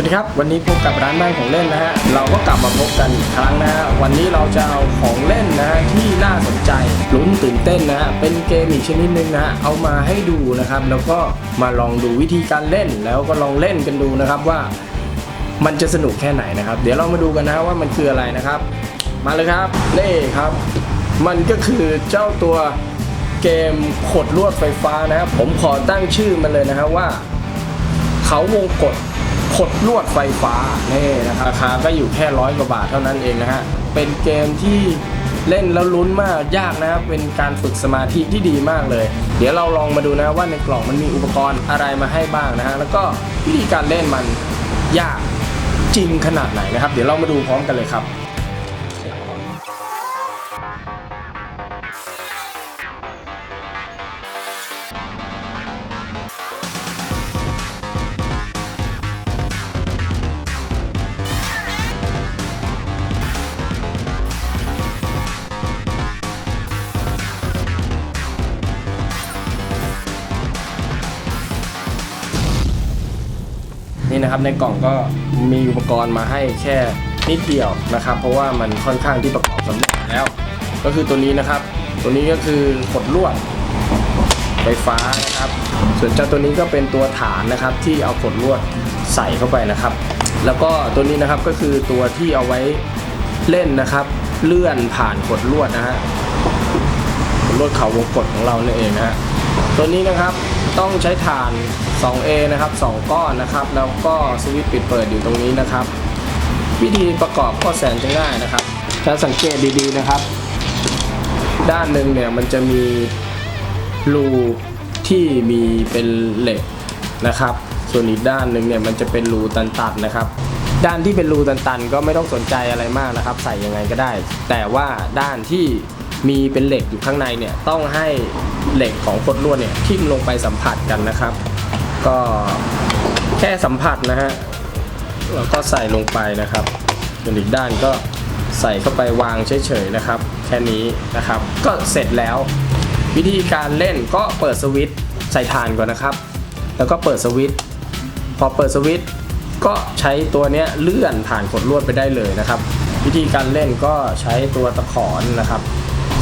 วัสดีครับ วันนี้พบกับร้านบ้านของเล่นนะฮะ เราก็กลับมาพบกันอีกครั้งนะฮะ วันนี้เราจะเอาของเล่นนะฮะที่น่าสนใจลุ้นตื่นเต้นนะฮะ เป็นเกมอีกชนิดหนึ่งนะฮะ เอามาให้ดูนะครับ แล้วก็มาลองดูวิธีการเล่น แล้วก็ลองเล่นกันดูนะครับว่ามันจะสนุกแค่ไหนนะครับ เดี๋ยวเรามาดูกันนะว่ามันคืออะไรนะครับ มาเลยครับนี่ครับ มันก็คือเจ้าตัวเกมขดลวดไฟฟ้านะครับ ผมขอตั้งชื่อมันเลยนะครับว่า เขาวงกด ขดลวดไฟฟ้านี่นะครับราคาก็อยู่แค่ร้อยกว่าบาทเท่านั้นเองนะฮะเป็นเกมที่เล่นแล้วลุ้นมากยากนะครับเป็นการฝึกสมาธิที่ดีมากเลย เดี๋ยวเราลองมาดูนะว่าในกล่องมันมีอุปกรณ์อะไรมาให้บ้างนะฮะแล้วก็วิธีการเล่นมันยากจริงขนาดไหนนะครับ เดี๋ยวเรามาดูพร้อมกันเลยครับ นี่นะครับในกล่องก็มีอุปกรณ์มาให้แค่นิดเดียวนะครับ เพราะว่ามันค่อนข้างที่ประกอบสำเร็จแล้ว ก็คือตัวนี้นะครับ ตัวนี้ก็คือขดลวดไฟฟ้านะครับ ส่วนเจ้าตัวนี้ก็เป็นตัวฐานนะครับ ที่เอาขดลวดใส่เข้าไปนะครับ แล้วก็ตัวนี้นะครับก็คือตัวที่เอาไว้เล่นนะครับ เลื่อนผ่านขดลวดนะฮะลวดเขาวงกดของเราเนี่ยเองนะฮะตัวนี้นะครับ ต้องใช้ฐาน 2A นะครับ 2 ก้อนนะครับ แล้วก็สวิตช์ปิดเปิดอยู่ตรงนี้นะครับ วิธีประกอบก็แสนจะง่ายนะครับถ้าสังเกตดีๆนะครับ ด้านหนึ่งเนี่ยมันจะมีรูที่มีเป็นเหล็กนะครับ ส่วนอีกด้านหนึ่งเนี่ยมันจะเป็นรูตันๆนะครับ ด้านที่เป็นรูตันๆ ก็ไม่ต้องสนใจอะไรมากนะครับ ใส่ยังไงก็ได้ แต่ว่าด้านที่ มีเป็นเหล็กอยู่ข้างในเนี่ยต้องให้เหล็กของคดลวดเนี่ยทิ่มลงไปสัมผัสกันนะครับ ก็แค่สัมผัสนะฮะแล้วก็ใส่ลงไปนะครับส่วนอีกด้านก็ใส่เข้าไปวางเฉยๆนะครับ แค่นี้นะครับ ก็เสร็จแล้ว วิธีการเล่นก็เปิดสวิตช์ใส่ฐานก่อนนะครับ แล้วก็เปิดสวิตช์พอเปิดสวิตช์ก็ใช้ตัวเนี้ยเลื่อนผ่านขดลวดไปได้เลยนะครับ วิธีการเล่นก็ใช้ตัวตะขอนนะครับ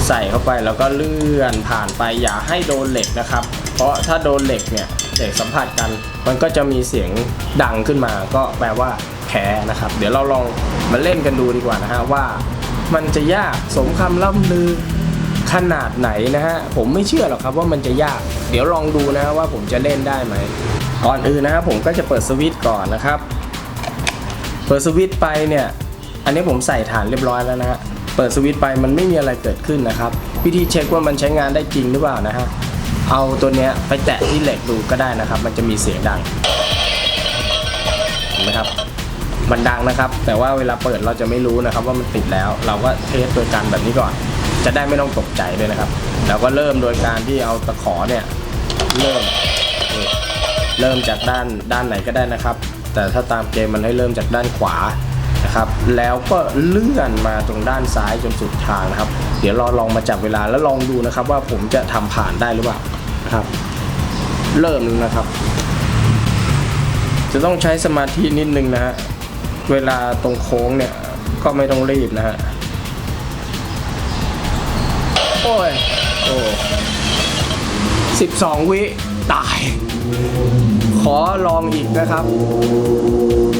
ใส่เข้าไปแล้วก็เลื่อนผ่านไปอย่าให้โดนเหล็กนะครับ เพราะถ้าโดนเหล็กเนี่ยเหล็กสัมผัสกัน มันก็จะมีเสียงดังขึ้นมา ก็แปลว่าแพ้นะครับ เดี๋ยวเราลองมาเล่นกันดูดีกว่านะฮะว่า มันจะยากสมคำล่ำลือขนาดไหนนะฮะผมไม่เชื่อหรอกครับว่ามันจะยาก เดี๋ยวลองดูนะว่าผมจะเล่นได้ไหมก่อนอื่นนะครับผมก็จะเปิดสวิตช์ก่อนนะครับ เปิดสวิตช์ไปเนี่ย อันนี้ผมใส่ฐานเรียบร้อยแล้วนะฮะ เปิดสวิตช์ไปมันไม่มีอะไรเกิดขึ้นนะครับ วิธีเช็คว่ามันใช้งานได้จริงหรือเปล่านะฮะเอาตัวเนี้ยไปแตะที่เหล็กดูก็ได้นะครับ มันจะมีเสียงดังเห็นไหมครับมันดังนะครับ แต่ว่าเวลาเปิดเราจะไม่รู้นะครับ ว่ามันติดแล้ว เราก็เทสโดยการแบบนี้ก่อน จะได้ไม่ต้องตกใจด้วยนะครับแล้วก็เริ่มโดยการที่เอาตะขอเนี่ยเริ่มเริ่มจากด้านด้านไหนก็ได้นะครับ แต่ถ้าตามเกมมันให้เริ่มจากด้านขวา นะครับแล้วก็เลื่อนมาตรงด้านซ้ายจนสุดทางนะครับ เดี๋ยวเราลองมาจับเวลาแล้วลองดูนะครับว่าผมจะทำผ่านได้หรือเปล่านะครับ เริ่มแล้วนะครับ จะต้องใช้สมาธินิดนึงนะฮะเวลาตรงโค้งเนี่ยก็ไม่ต้องรีบนะฮะโอ้ยโอ้สิบสองวิตาย ขอลองอีกนะครับหยุด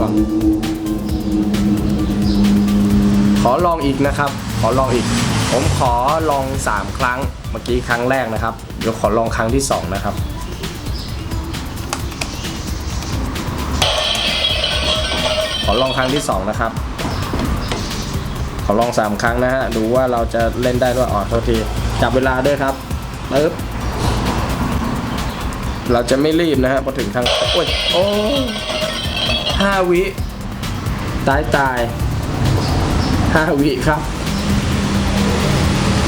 ก่อน ขอลองอีกนะครับ ขอลองอีก ผมขอลอง 3 ครั้ง เมื่อกี้ครั้งแรกนะครับ เดี๋ยวขอลองครั้งที่ 2 นะครับขอลองครั้งที่ 2 นะครับ ขอลอง 3 ครั้งนะฮะ ดูว่าเราจะเล่นได้ด้วยอ๋อโทษที จับเวลาด้วยครับปึ๊บ เราจะไม่รีบนะฮะ พอถึงทาง โอ้ย โอ้ ห้าวิ ตายตายห้าวิครับ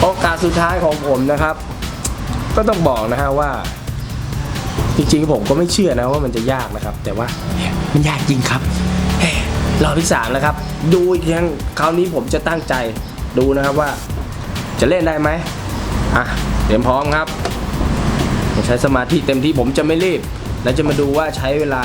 โอกาสสุดท้ายของผมนะครับ ก็ต้องบอกนะฮะว่า จริงๆผมก็ไม่เชื่อนะว่ามันจะยากนะครับ แต่ว่ามันยากจริงครับรอบที่สามนะครับ ดูอีกครั้งคราวนี้ผมจะตั้งใจดูนะครับว่า จะเล่นได้ไหมอะเตรียมพร้อมครับผมใช้สมาธิเต็มที่ผมจะไม่รีบ แล้วจะมาดูว่าใช้เวลา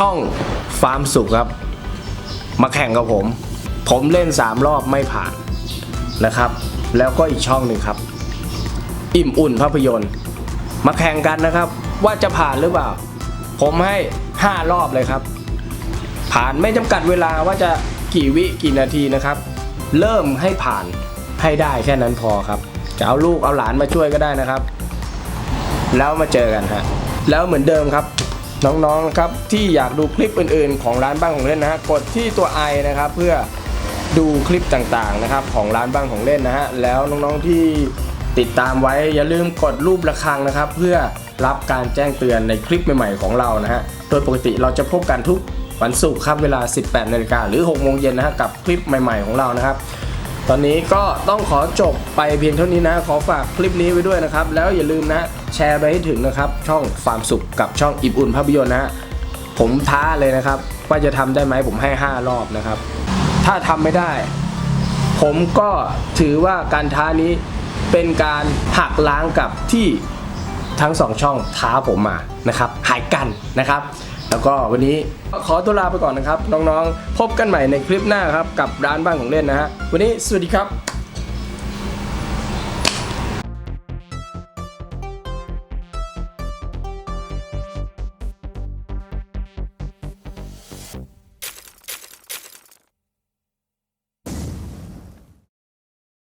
ช่องฟาร์มสุขครับ มาแข่งกับผม ผมเล่น 3 รอบไม่ผ่านนะครับ แล้วก็อีกช่องหนึ่งครับ อิ่มอุ่นภาพยนตร์ มาแข่งกันนะครับ ว่าจะผ่านหรือเปล่า ผมให้ 5 รอบเลยครับ ผ่านไม่จำกัดเวลาว่าจะกี่วิกี่นาทีนะครับ เริ่มให้ผ่านให้ได้แค่นั้นพอครับ จะเอาลูกเอาหลานมาช่วยก็ได้นะครับ แล้วมาเจอกันฮะแล้วเหมือนเดิมครับ น้องๆครับที่อยากดูคลิปอื่นๆ ของร้านบ้านของเล่นนะฮะกดที่ตัวไอนะครับเพื่อดูคลิปต่างๆนะครับของร้านบ้านของเล่นนะฮะแล้วน้องๆที่ติดตามไว้อย่าลืมกดรูประฆังนะครับ เพื่อรับการแจ้งเตือนในคลิปใหม่ๆของเรานะฮะโดยปกติเราจะพบกันทุกวันศุกร์ครับเวลา 18นาฬิกาหรือ 6 โมงเย็นนะฮะกับคลิปใหม่ๆของเรานะครับ ตอนนี้ก็ต้องขอจบไปเพียงเท่านี้นะ ขอฝากคลิปนี้ไว้ด้วยนะครับ แล้วอย่าลืมนะ แชร์ไปให้ถึงนะครับ ช่องฟาร์มสุขกับช่องอิ่มอุ่นภาพยนตร์นะฮะผมท้าเลยนะครับ ว่าจะทำได้ไหมผมให้ 5 รอบนะครับ ถ้าทำไม่ได้ ผมก็ถือว่าการท้านี้เป็นการหักล้างกับที่ทั้งสองช่องท้าผมมานะครับหายกันนะครับ แล้วก็วันนี้ขอตัวลาไปก่อนนะครับ น้องๆ พบกันใหม่ในคลิปหน้าครับ กับร้านบ้านของเล่นนะฮะวันนี้สวัสดีครับ